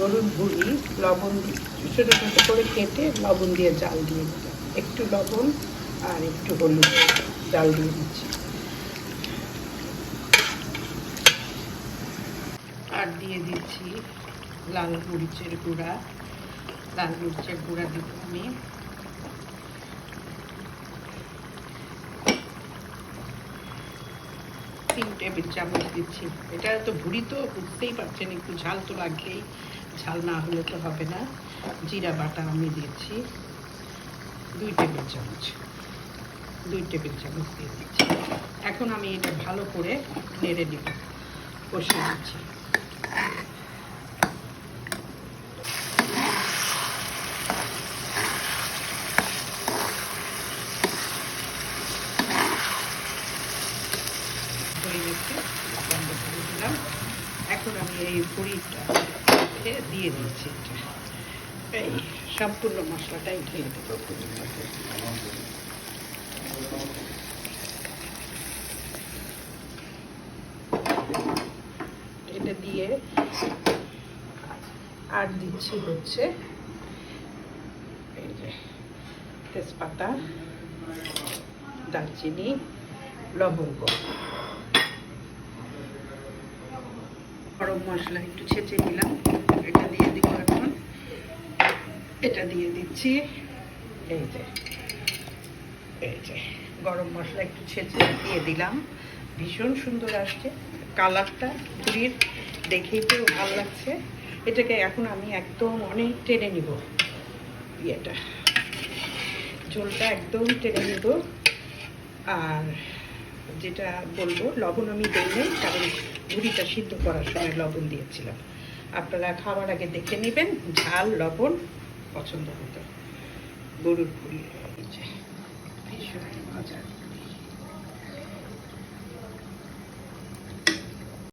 গরুর ভুড়ি, লবণ ছোটো ছোটো করে কেটে লবণ দিয়ে জাল দিয়ে দিলাম। একটু লবণ আর একটু হলুদ জাল দিয়ে দিচ্ছি। আর দিয়ে দিচ্ছি লাল মরিচের গুঁড়া। লাল মরিচের গুঁড়া দিব আমি। তিন টেবিল চামচ দিচ্ছি। এটা তো ভুড়ি তো বুঝতেই পারছেন, একটু ঝাল তো লাগবেই। ঝাল না হলে তো হবে না। জিরা বাটা আমি দিচ্ছি। দুই টেবিল চামচ। দুই টেবিল চামচ দিয়ে দিচ্ছি। এখন আমি এটা ভালো করে নেড়ে নিব। কষিয়ে দিচ্ছি দিলাম এখন আমি এই বড়িটা দিয়ে দিচ্ছি? এই সম্পূর্ণ মশলাটাই ঢেলে দেবো। এটা দিয়ে আর দিচ্ছি হচ্ছে এই যে তেজপাতা, দারচিনি, লবঙ্গ। গরম মশলা একটু ছেঁচে দিলাম এটা দিয়ে দিব এখন। এটা দিয়ে দিচ্ছি। এই যে এই যে, গরম মশলা একটু ছেঁচে দিয়ে দিলাম। ভীষণ সুন্দর আসছে। কালারটা পুরীর দেখেই তো ভালো লাগছে। এটাকে এখন আমি একদম অনেক টেনে নিব। ইয়েটা। ঝোলটা একদম টেনে নিব। আর যেটা বলব, লবণ আমি দিই কারণ ভুড়িটা সিদ্ধ করার সময় লবণ দিয়েছিলাম। আপনারা খাওয়ার আগে দেখে নেবেন, ঝাল, লবণ পছন্দ হতো গরুর ভুড়ি ভীষণ মজা।